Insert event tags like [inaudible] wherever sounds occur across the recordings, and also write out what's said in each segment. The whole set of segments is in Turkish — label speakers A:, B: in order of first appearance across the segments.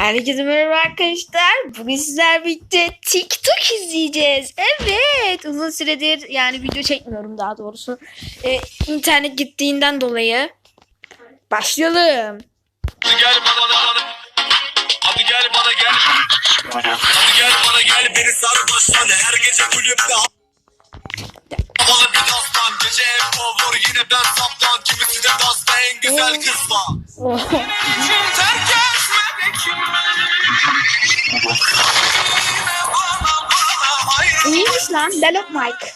A: Herkese merhaba arkadaşlar. Bugün sizler birlikte TikTok izleyeceğiz. Evet. Uzun süredir yani video çekmiyorum daha doğrusu. Ee, internet gittiğinden dolayı. Başlayalım.
B: Gel bana bana. Hadi gel bana gel. Hadi gel bana gel beni sar baştan her gece kulüpte. Havalı bir dastan gece en favori yine ben saplan kimisi de dasta en güzel kızla.
A: Oh.
B: Terk
A: İyiymiş lan. Delok Mike.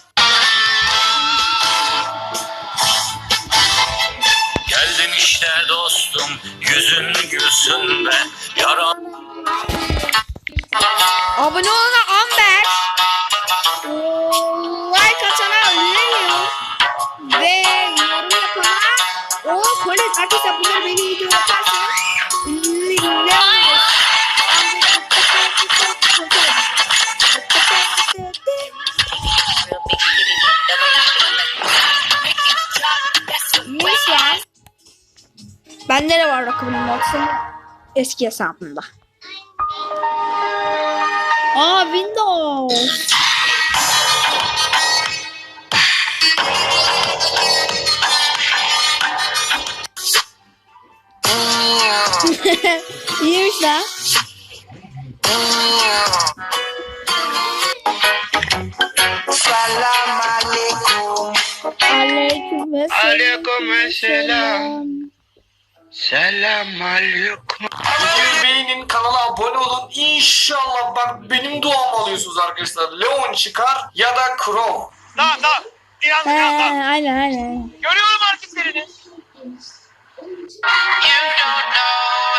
C: Geldin işte dostum yüzün gülsün be yara
A: Abone olana Amber. Like atana Leo. Ve yorum yapana o polis. Arkadaşlar bunları beni video yaparsanız Leo. İyiymiş Bende de var rakibinin baksana. Eski hesabımda. Aa Windows. [laughs] İyiymiş lan.
D: Alaikum.
A: Aleyküm
D: Aleyküm selam. Selam aleyküm.
B: Videoyu beğenin kanala abone olun. İnşallah bak benim duamı alıyorsunuz arkadaşlar. Leon çıkar ya da Crow. Tamam tamam.
A: He,
B: İnandım
A: aynen aynen.
B: Görüyorum hareketlerini.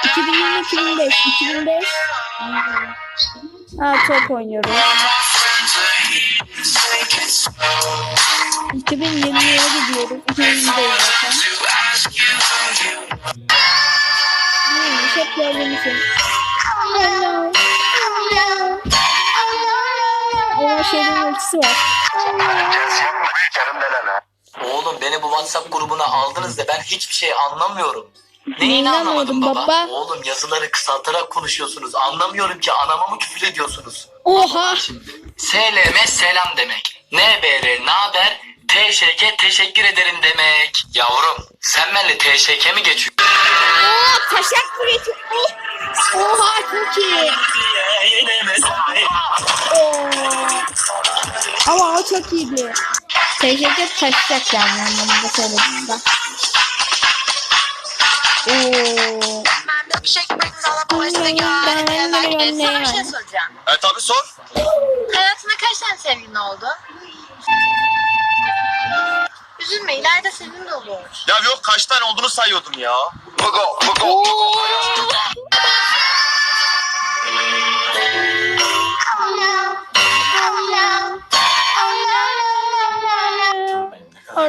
A: 2020 2005 2005 Ha top oynuyorum. 2020'ye gidiyoruz. 2020'deyiz zaten. Ultisi var.
C: Oğlum beni bu WhatsApp grubuna aldınız da ben hiçbir şey anlamıyorum. Neyini anlamadım baba?
A: baba?
C: Oğlum yazıları kısaltarak konuşuyorsunuz. Anlamıyorum ki anama mı küfür ediyorsunuz?
A: Oha.
C: SLM selam demek. NBR naber? TŞK teşekkür ederim demek. Yavrum sen benimle TŞK mi geçiyorsun?
A: Oo, geçiyor? Oh. Oha çok iyi. Oo. Ama o çok iyiydi. Teşekkür taşacak yani anlamında söyledim ben. Oo.
E: Milkshake brings all the boys together and like it. Sana bir soracağım.
B: E tabi sor.
E: Hayatında kaç tane sevgilin oldu? Üzülme ileride senin de olur.
B: Ya yok kaç tane olduğunu sayıyordum ya.
D: Mugo mugo.
A: Oo.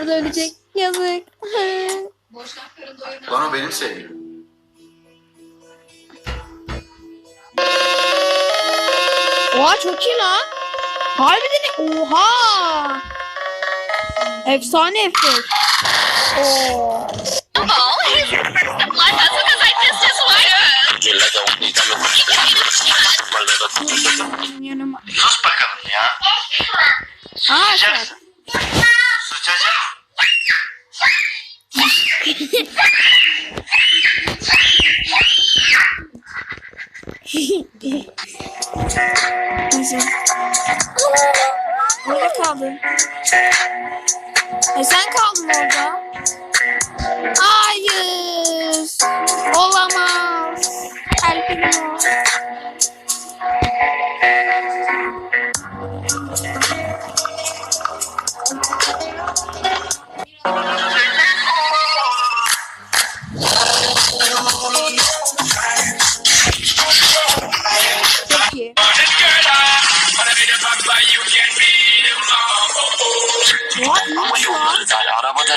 A: Orada ölecek. Yazık. [laughs]
D: Bana benim sevgilim.
A: Oha çok iyi lan. Harbiden oha. Efsane efekt. Oo.
C: Sus bakalım ya.
A: Aa aşağı.
C: Sıçacak.
A: Nasıl? Orada kaldın. E sen kaldın orada.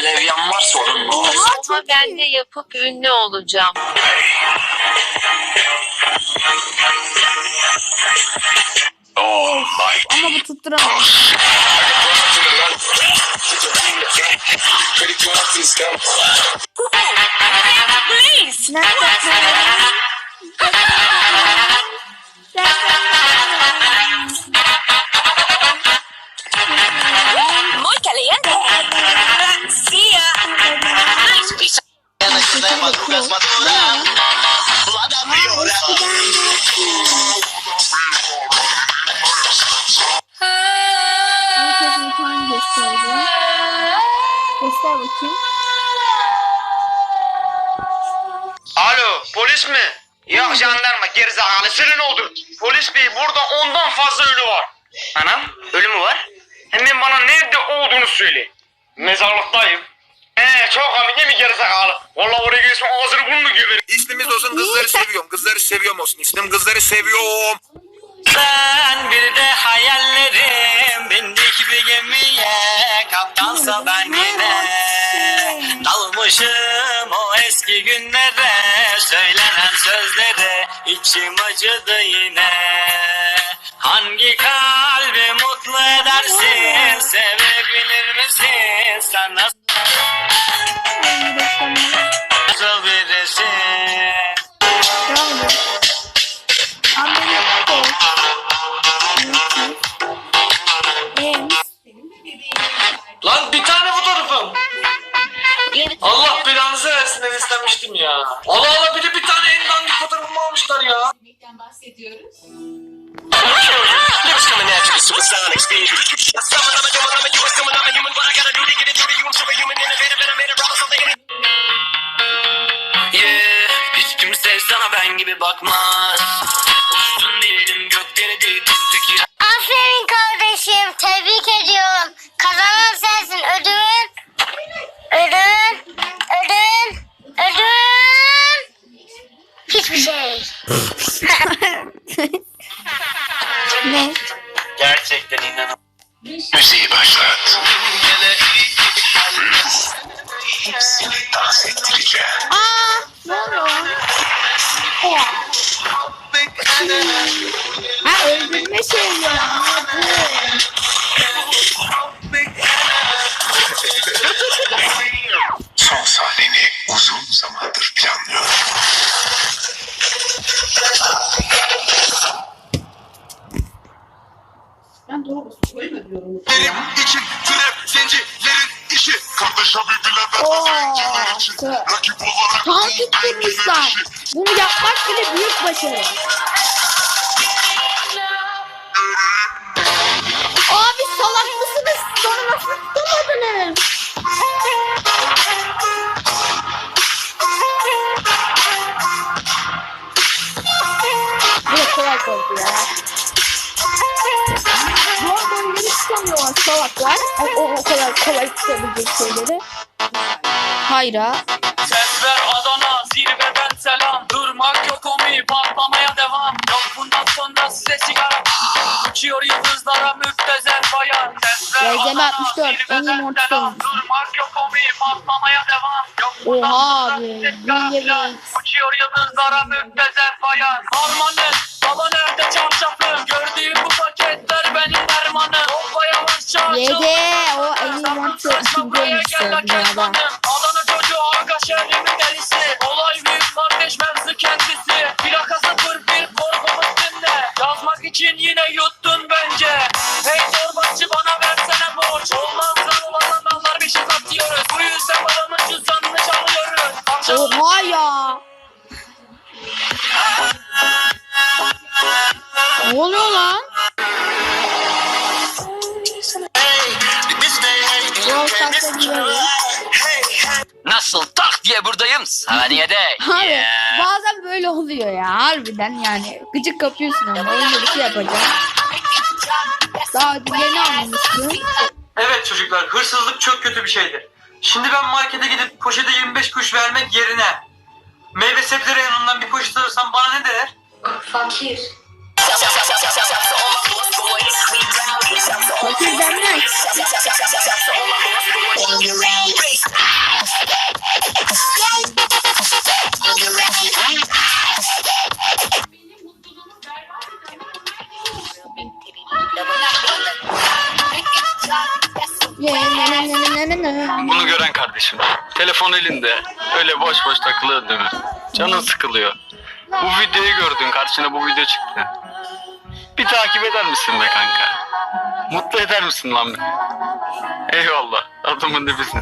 C: Levyen var sorun mu?
A: Oha
E: Ama ben de yapıp ünlü olacağım.
C: Oh my
A: Ama bu tutturamam.
E: Please.
A: Nerede? Göster bakayım.
F: Alo polis mi? Yok jandarma gerizekalı senin oldu. Polis bey burada ondan fazla ölü var. Anam ölü mü var? Hemen bana nerede olduğunu söyle. Mezarlıktayım. Ee çok değil mi gerizekalı? Valla oraya gelirsin ağzını burnunu gömerim.
B: İsmimiz olsun kızları seviyorum. Kızları seviyorum olsun. İsmim kızları seviyorum.
G: Sen bir de hayallerim kaptansa ben yine dalmışım o eski günlere. Söylenen sözlere içim acıdı yine. Hangi kalbi mutlu edersin? Sevebilir misin? Sen nasıl
F: ben istemiştim ya. Allah Allah bir de bir tane en dandik fotoğrafımı almışlar ya.
H: bahsediyoruz.
B: Lyrics coming at you with supersonic speed.
I: Hepsini dans ettireceğim.
A: Aa, ne oluyor? Ha öldürme şey ya.
I: Son sahneni uzun zamandır planlıyorum.
B: Benim için trap zencilerin işi. Kardeş Habibiler
A: Oo,
B: zenciler için. Rakip olarak
A: tutturmuşlar.
B: işi.
A: Bunu yapmak bile büyük başarı. Abi salak mısınız? Sonra nasıl tutamadınız? Bu kolay oldu ya. Salaklar. O, o, o kadar kolay tutabilecek şeyleri. Hayra.
G: Ses ver Adana zirveden selam Durmak yok omi patlamaya devam Yok bundan sonra size sigara Uçuyor yıldızlara müptezel bayan Ses ver Adana
A: 64, en iyi
G: zirveden selam. Durmak yok omi patlamaya devam Yok bundan
A: Oha
G: sonra size sigara. Uçuyor yıldızlara müptezel bayan Harmanın baba nerede çarşafım Gördüğüm bu paketler benim dermanım Hoppa yavaşça
A: YG o en iyi ikinci oyuncusu
G: Gel
A: dünyada.
G: Adana çocuğu aga şehrimin delisi. Olay büyük kardeş mevzu kendisi. Plakası 41 korkumuz dinle Yazmak için yine yuttun bence. Hey torbacı bana versene borç. Olmazlar olan bir şey satıyoruz Bu yüzden adamın cüzdanını çalıyoruz. Akşam
A: Oha ya. Ne oluyor lan?
G: Nasıl tak diye buradayım saniyede
A: Abi bazen böyle oluyor ya harbiden yani gıcık kapıyorsun ama öyle bir şey yapacağım. Daha yeni anlamıştım.
F: Evet çocuklar hırsızlık çok kötü bir şeydir. Şimdi ben markete gidip poşete 25 kuruş vermek yerine meyve sebze reyonundan bir poşet alırsam bana ne der?
H: Fakir.
J: Bunu gören kardeşim. Telefon elinde. Öyle boş boş takılıyor değil mi? Canın sıkılıyor. Bu videoyu gördün. Karşına bu video çıktı. Bir takip eder misin be kanka? Mutlu eder misin lan beni? Eyvallah. Adamın dibisin.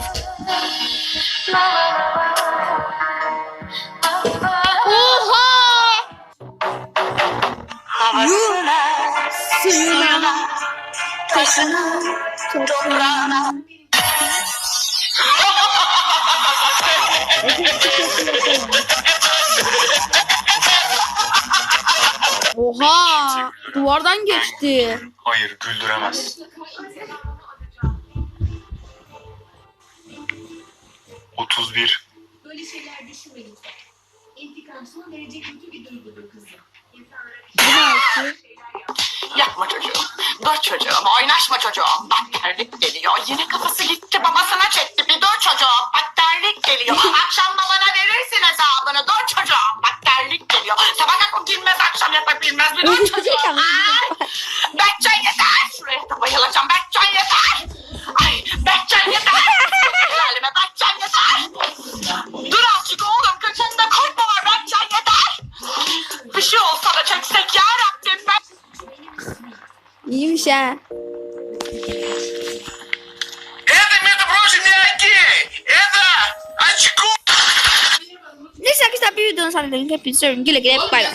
A: Suyuna, taşına, toprağına. [laughs] Duvardan geçti.
J: Hayır güldüremez. Otuz bir.
K: Böyle şeyler düşünmeyin. İntikam son derece kötü bir duygudur kızım. İnsanlara
A: Bu ne
H: Yapma çocuğum. Dur çocuğum. Oynaşma çocuğum. Bak terlik geliyor. Yine kafası gitti. Babasına çekti. Bir dur çocuğum. Bak terlik geliyor. Akşam Akşam yatak bilmez. Bir dur çocuğum. Ay, Berkcan yeter. Şuraya da bayılacağım. Berkcan yeter. Ay Berkcan yeter. Halime Berkcan yeter. Dur azıcık oğlum. Kaçında korkma var. Berkcan yeter. Bir şey olsa da çeksek ya Rabbim. Ben
A: İyiymiş ha.
B: Это, между прочим, не окей. Это очко.
A: Neyse arkadaşlar bir videonun sonuna geldik. Hepinizi seviyorum. Güle güle. Bay bay.